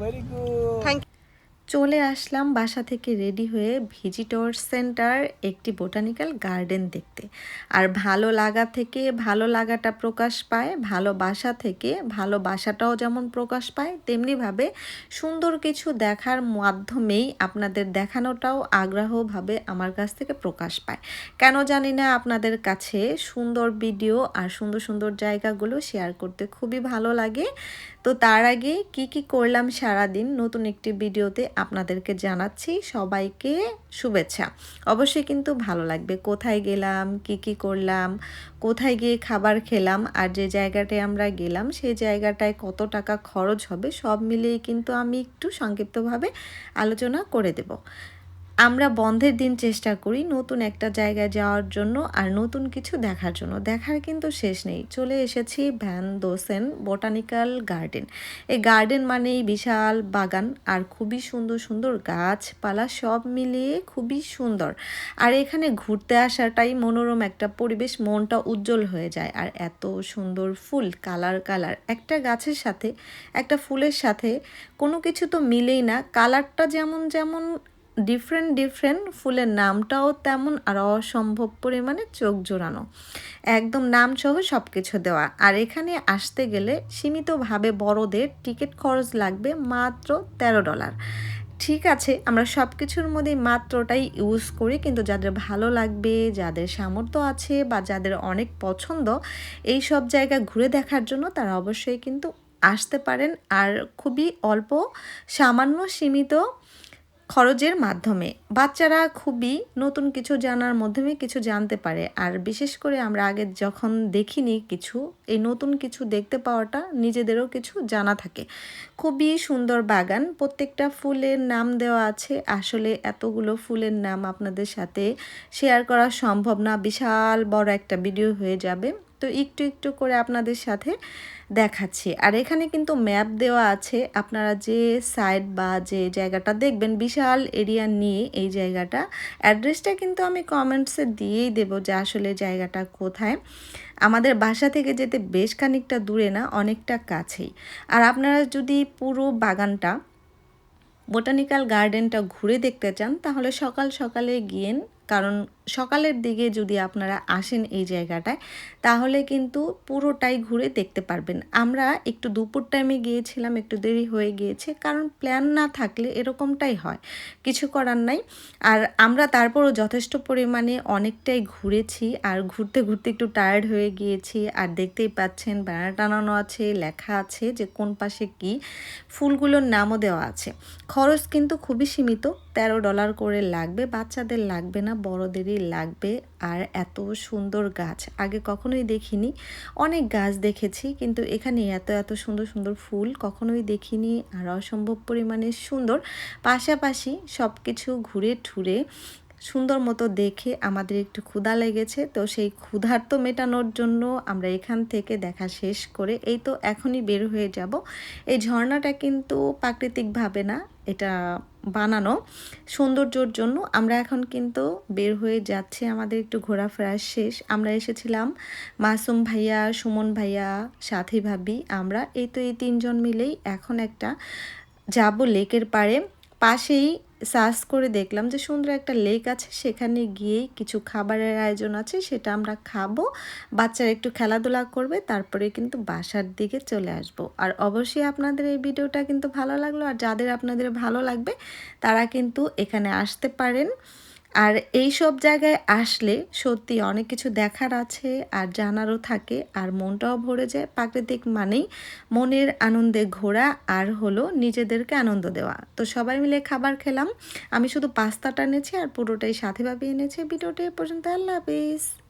Very good thank আসলাম বাসা থেকে ready হয়ে ভিজিটর সেন্টার একটি বোটানিক্যাল গার্ডেন দেখতে। আর ভালো লাগা থেকে ভালো লাগাটা প্রকাশ পায় ভালোবাসা থেকে ভালোবাসাটাও যেমন প্রকাশ পায়, তেমনিভাবে সুন্দর কিছু দেখার মাধ্যমেই আপনাদের দেখানোটাও আগ্রহভাবে আমার কাছ থেকে প্রকাশ পায়। কেন জানি না আপনাদের কাছে সুন্দর ভিডিও আর সুন্দর সুন্দর জায়গাগুলো শেয়ার করতে খুবই ভালো লাগে। তো তার আগে কি কি করলাম সারাদিন? নতুন একটি ভিডিওতে আপনাদেরকে জানাচ্ছি সবাইকে শুভেচ্ছা। অবশ্যই কিন্তু ভালো লাগবে। কোথায় গেলাম, কি কি করলাম, কোথায় গিয়ে খাবার খেলাম আর যে জায়গাটায় আমরা গেলাম, সেই জায়গাটায় কত টাকা খরচ হবে সব মিলিয়ে কিন্তু আমি একটু সংক্ষিপ্তভাবে আলোচনা করে দেব। আমরা বন্ধের দিন চেষ্টা করি নতুন একটা জায়গায় যাওয়ার জন্য আর নতুন কিছু দেখার জন্য। দেখার কিন্তু শেষ নেই। চলে এসেছি ভ্যান দোসেন বোটানিক্যাল গার্ডেন। এই গার্ডেন মানেই বিশাল বাগান আর খুবই সুন্দর সুন্দর গাছপালা সব মিলিয়ে খুবই সুন্দর। আর এখানে ঘুরতে আসাটাই মনোরম একটা পরিবেশ, মনটা উজ্জ্বল হয়ে যায়। আর এত সুন্দর ফুল, কালার কালার। একটা গাছের সাথে, একটা ফুলের সাথে কোনো কিছু তো মিলেই না। কালারটা যেমন যেমন ডিফারেন্ট ডিফারেন্ট ফুলের নামটাও তেমন আর অসম্ভব পরিমাণে চোখ জোড়ানো। একদম নাম সহ সব কিছু দেওয়া। আর এখানে আসতে গেলে সীমিতভাবে বড়দের টিকিট খরচ লাগবে মাত্র তেরো ডলার। ঠিক আছে, আমরা সব কিছুর মধ্যে মাত্রটাই ইউজ করি, কিন্তু যাদের ভালো লাগবে, যাদের সামর্থ্য আছে বা যাদের অনেক পছন্দ, এই সব জায়গা ঘুরে দেখার জন্য তারা অবশ্যই কিন্তু আসতে পারেন। আর খুবই অল্প, সামান্য, সীমিত খরচের মাধ্যমে। বাচ্চারা খুবই নতুন কিছু জানার মাধ্যমে কিছু জানতে পারে। আর বিশেষ করে আমরা আগে যখন দেখিনি কিছু, এই নতুন কিছু দেখতে পাওয়াটা নিজেদেরও কিছু জানা থাকে। খুবই সুন্দর বাগান, প্রত্যেকটা ফুলের নাম দেওয়া আছে। আসলে এতগুলো ফুলের নাম আপনাদের সাথে শেয়ার করা সম্ভব না। বিশাল বড় একটা ভিডিও হয়ে যাবে। তো একটু একটু করে আপনাদের সাথে দেখাচ্ছি। আর এখানে কিন্তু ম্যাপ দেওয়া আছে। আপনারা যে সাইড বা যে জায়গাটা দেখবেন, বিশাল এরিয়া নিয়ে এই জায়গাটা। অ্যাড্রেসটা কিন্তু আমি কমেন্টসে দিয়েই দেব যে আসলে জায়গাটা কোথায়। আমাদের বাসা থেকে যেতে বেশ খানিকটা দূরে না, অনেকটা কাছেই। আর আপনারা যদি পুরো বাগানটা, বোটানিক্যাল গার্ডেনটা ঘুরে দেখতে চান, তাহলে সকাল সকালে গিয়ে কারণ সকালের দিকে যদি আপনারা আসেন এই জায়গাটায়, তাহলে কিন্তু পুরোটাই ঘুরে দেখতে পারবেন। আমরা একটু দুপুর টাইমে গিয়েছিলাম, একটু দেরি হয়ে গিয়েছে, কারণ প্ল্যান না থাকলে এরকমটাই হয়। কিছু করার নাই। আর আমরা তারপরও যথেষ্ট পরিমাণে অনেকটাই ঘুরেছি, আর ঘুরতে ঘুরতে একটু টায়ার্ড হয়ে গিয়েছি, আর দেখতেই পাচ্ছেন ব্যানার টানানো আছে, লেখা আছে যে কোন পাশে কি ফুলগুলোর নামও দেওয়া আছে। খরচ কিন্তু খুবই সীমিত তেরো ডলার করে লাগবে, বাচ্চাদের লাগবে না, বড়দেরই লাগবে। আর এত সুন্দর গাছ, আগে কখনোই দেখিনি। অনেক গাছ দেখেছি, কিন্তু এখানে এত এত সুন্দর সুন্দর ফুল কখনোই দেখিনি আর অসম্ভব পরিমাণে সুন্দর। পাশাপাশি সব কিছু ঘুরে ঠুরে সুন্দর মতো দেখে আমাদের একটু ক্ষুধা লেগেছে। তো সেই ক্ষুধার্ত মেটানোর জন্য আমরা এখান থেকে দেখা শেষ করে এই তো এখনই বের হয়ে যাব। এই ঝর্ণাটা কিন্তু প্রাকৃতিকভাবে না, এটা বানানো সৌন্দর্যর জন্য। আমরা এখন কিন্তু বের হয়ে যাচ্ছে, আমাদের একটু ঘোরাফেরা শেষ। আমরা এসেছিলাম মাসুম ভাইয়া, সুমন ভাইয়া, সাথী ভাবি, আমরা। এই তো এই তিনজন মিলেই এখন একটা যাব লেকের পাড়ে। পাশেই সার্চ করে দেখলাম যে সুন্দর একটা লেক আছে। সেখানে গিয়েই কিছু খাবারের আয়োজন আছে, সেটা আমরা খাব। বাচ্চারা একটু খেলাধুলা করবে, তারপরে কিন্তু বাসার দিকে চলে আসব। আর অবশ্যই আপনাদের এই ভিডিওটা কিন্তু ভালো লাগল। আর যাদের আপনাদের ভালো লাগবে, তারা কিন্তু এখানে আসতে পারেন। আর এই সব জায়গায় আসলে সত্যি অনেক কিছু দেখার আছে আর জানারও থাকে আর মনটাও ভরে যায়। প্রাকৃতিক মানেই মনের আনন্দে ঘোরা আর হলো নিজেদেরকে আনন্দ দেওয়া। তো সবাই মিলে খাবার খেলাম। আমি শুধু পাস্তাটা এনেছি আর পুরোটাই সাথে ভাবে এনেছি। ভিডিওটা পর্যন্ত। আল্লাহ হাফিজ।